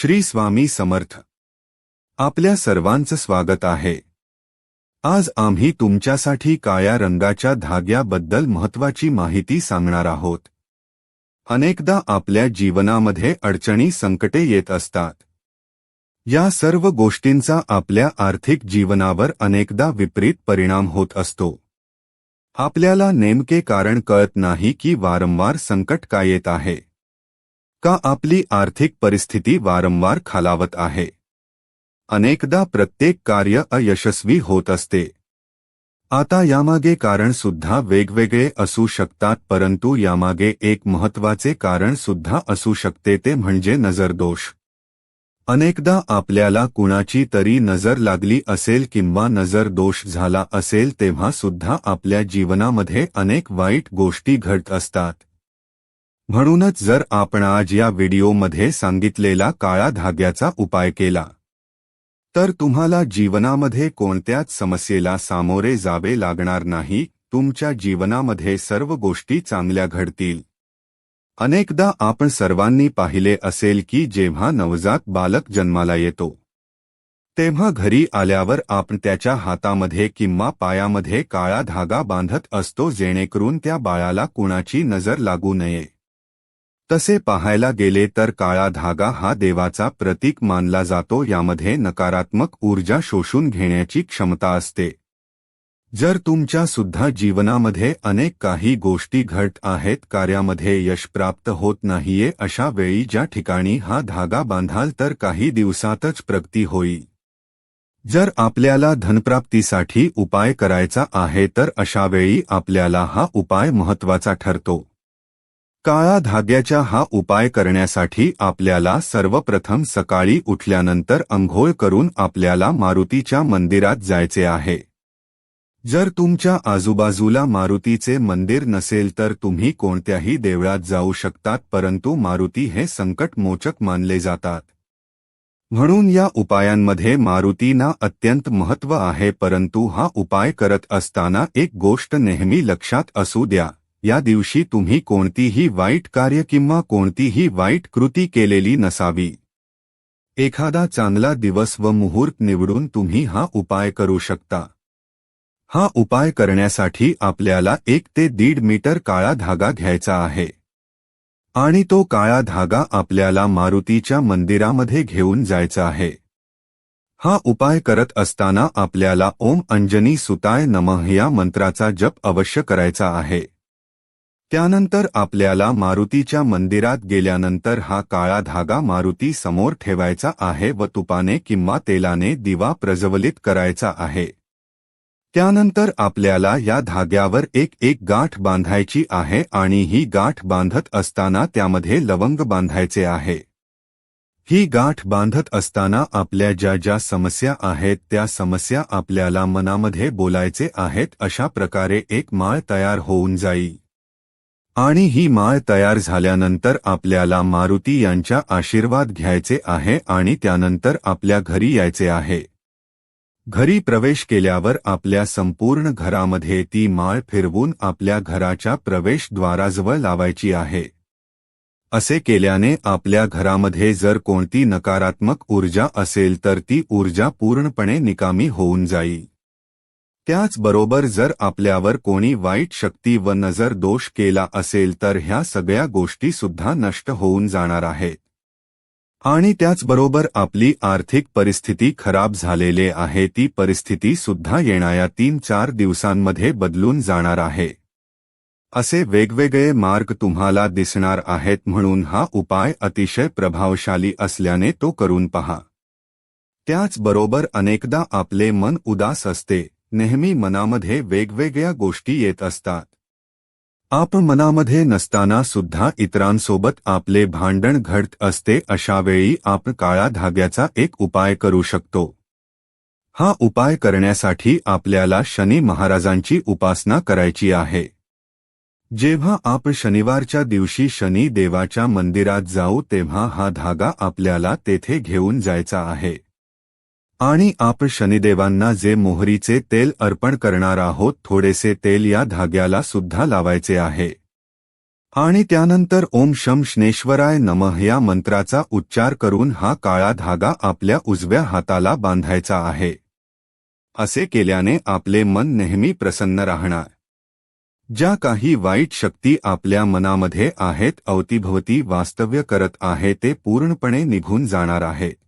श्री स्वामी समर्थ. आपल्या सर्वांचं स्वागत आहे. आज आम्ही तुमच्यासाठी काळ्या रंगाच्या धाग्याबद्दल महत्वाची माहिती सांगणार आहोत. अनेकदा आपल्या जीवनामध्ये अडचणी संकटे येत असतात. या सर्व गोष्टींचा आपल्या आर्थिक जीवनावर अनेकदा विपरीत परिणाम होत असतो. आपल्याला नेमके कारण कळत नाही की वारंवार संकट का येत आहे. का आपली आर्थिक परिस्थिती वारंवार खालावत आहे? अनेकदा प्रत्येक कार्य अयशस्वी होत असते. आता यामागे कारण सुद्धा वेगवेगळे असू शकतात परंतु यामागे एक महत्त्वाचे कारण सुद्धा असू शकते ते म्हणजे नजरदोष. अनेकदा आपल्याला कुणाची तरी नजर लागली असेल किंवा नजर दोष झाला असेल तेव्हा सुद्धा आपल्या जीवनामध्ये अनेक वाईट गोष्टी घडत असतात. म्हणूनच जर आपण आज या व्हिडिओमध्ये सांगितलेला काळा धाग्याचा उपाय केला तर तुम्हाला जीवनामध्ये कोणत्याच समस्येला सामोरे जावे लागणार नाही तुमच्या जीवनामध्ये सर्व गोष्टी चांगल्या घडतील. अनेकदा आपण सर्वांनी पाहिले असेल की जेव्हा नवजात बालक जन्माला येतो तेव्हा घरी आल्यावर आपण त्याच्या हातामध्ये किंवा पायामध्ये काळा धागा बांधत असतो जेणेकरून त्या बाळाला कुणाची नजर लागू नये. तसे पाहायला गेले तर काळा धागा हा देवाचा प्रतीक मानला जातो यामध्ये नकारात्मक ऊर्जा शोषून घेण्याची क्षमता असते. जर तुमच्या सुद्धा जीवनामध्ये अनेक काही गोष्टी घट आहेत कार्यामध्ये यश प्राप्त होत नाहीये अशा वेळी ज्या ठिकाणी हा धागा बांधाल तर काही दिवसातच प्रगती होईल. जर आपल्याला धनप्राप्तीसाठी उपाय करायचा आहे तर अशावेळी आपल्याला हा उपाय महत्त्वाचा ठरतो. काळा धाग्याच्या हा उपाय करण्यासाठी आपल्याला सर्वप्रथम सकाळी उठल्यानंतर अंघोळ करून आपल्याला मारुतीच्या मंदिरात जायचे आहे. जर तुमच्या आजूबाजूला मारुतीचे मंदिर नसेल तर तुम्ही कोणत्याही देवळात जाऊ शकतात परंतु मारुती हे संकटमोचक मानले जातात. म्हणून या उपायांमध्ये मारुतीना अत्यंत महत्त्व आहे परंतु हा उपाय करत असताना एक गोष्ट नेहमी लक्षात असू द्या. या दिवशी तुम्ही कोणतीही वाईट कार्य किंवा कोणतीही वाईट कृती केलेली नसावी. एखादा चांगला दिवस व मुहूर्त निवडून तुम्ही हा उपाय करू शकता. हा उपाय करण्यासाठी आपल्याला एक ते दीड मीटर काळा धागा घ्यायचा आहे. आणि तो काळा धागा आपल्याला मारुतीच्या मंदिरामध्ये घेऊन जायचा आहे. हा उपाय करत असताना आपल्याला ओम अंजनी सुताय नमः या मंत्राचा जप अवश्य करायचा आहे. त्यानंतर आपल्याला मारुतीच्या मंदिरात गेल्यानंतर हा काळा धागा मारुती समोर ठेवायचा आहे व तुपाने किंवा तेलाने दिवा प्रज्वलित करायचा आहे. त्यानंतर आपल्याला या धाग्यावर एक एक गाठ बांधायची आहे आणि ही गाठ बांधत असताना त्यामध्ये लवंग बांधायचे आहे. ही गाठ बांधत असताना आपल्या ज्या ज्या समस्या आहेत त्या समस्या आपल्याला मनामध्ये बोलायचे आहेत अशा प्रकारे एक माळ तयार होऊन जाईल आणि ही माळ तयार झाल्यानंतर आपल्याला मारुती यांच्या आशीर्वाद घ्यायचे आहे आणि त्यानंतर आपल्या घरी यायचे आहे. घरी प्रवेश केल्यावर आपल्या संपूर्ण घरामध्ये ती माळ फिरवून आपल्या घराच्या प्रवेशद्वाराजवळ लावायची आहे. असे केल्याने आपल्या घरामध्ये जर कोणती नकारात्मक ऊर्जा असेल तर ती ऊर्जा पूर्णपणे निकामी होऊन जाईल. त्याचबरोबर जर आपल्यावर कोणी वाईट शक्ती व नजर दोष केला असेल तर ह्या सगळ्या गोष्टी सुद्धा नष्ट होऊन जाणार आहेत. आणि त्याचबरोबर आपली आर्थिक परिस्थिती खराब झालेले आहे ती परिस्थिती सुद्धा येणाऱ्या तीन चार दिवसांमध्ये बदलून जाणार आहे. असे वेगवेगळे मार्ग तुम्हाला दिसणार आहेत म्हणून हा उपाय अतिशय प्रभावशाली असल्याने तो करून पहा. त्याचबरोबर अनेकदा आपले मन उदास असते. नेहमी मनामध्ये वेगवेगळ्या गोष्टी येत असतात. आपण मनामध्ये नसताना सुद्धा इतरांसोबत आपले भांडण घडत असते अशा वेळी आपण काळा धाग्याचा एक उपाय करू शकतो. हा उपाय करण्यासाठी आपल्याला शनी महाराजांची उपासना करायची आहे. जेव्हा आपण शनिवारच्या दिवशी शनी देवाच्या मंदिरात जाऊ तेव्हा हा धागा आपल्याला तेथे घेऊन जायचा आहे. आणि आप शनिदेवांना जे मोहरीचे तेल अर्पण करणार आहोत थोडेसे तेल या धाग्याला सुद्धा लावायचे आहे. आणि त्यानंतर ओम शम श्नेश्वराय नमः या मंत्राचा उच्चार करून हा काळा धागा आपल्या उजव्या हाताला बांधायचा आहे. असे केल्याने आपले मन नेहमी प्रसन्न राहणार. ज्या काही वाईट शक्ती आपल्या मनामध्ये आहेत अवतीभवती वास्तव्य करत आहे ते पूर्णपणे निघून जाणार आहे.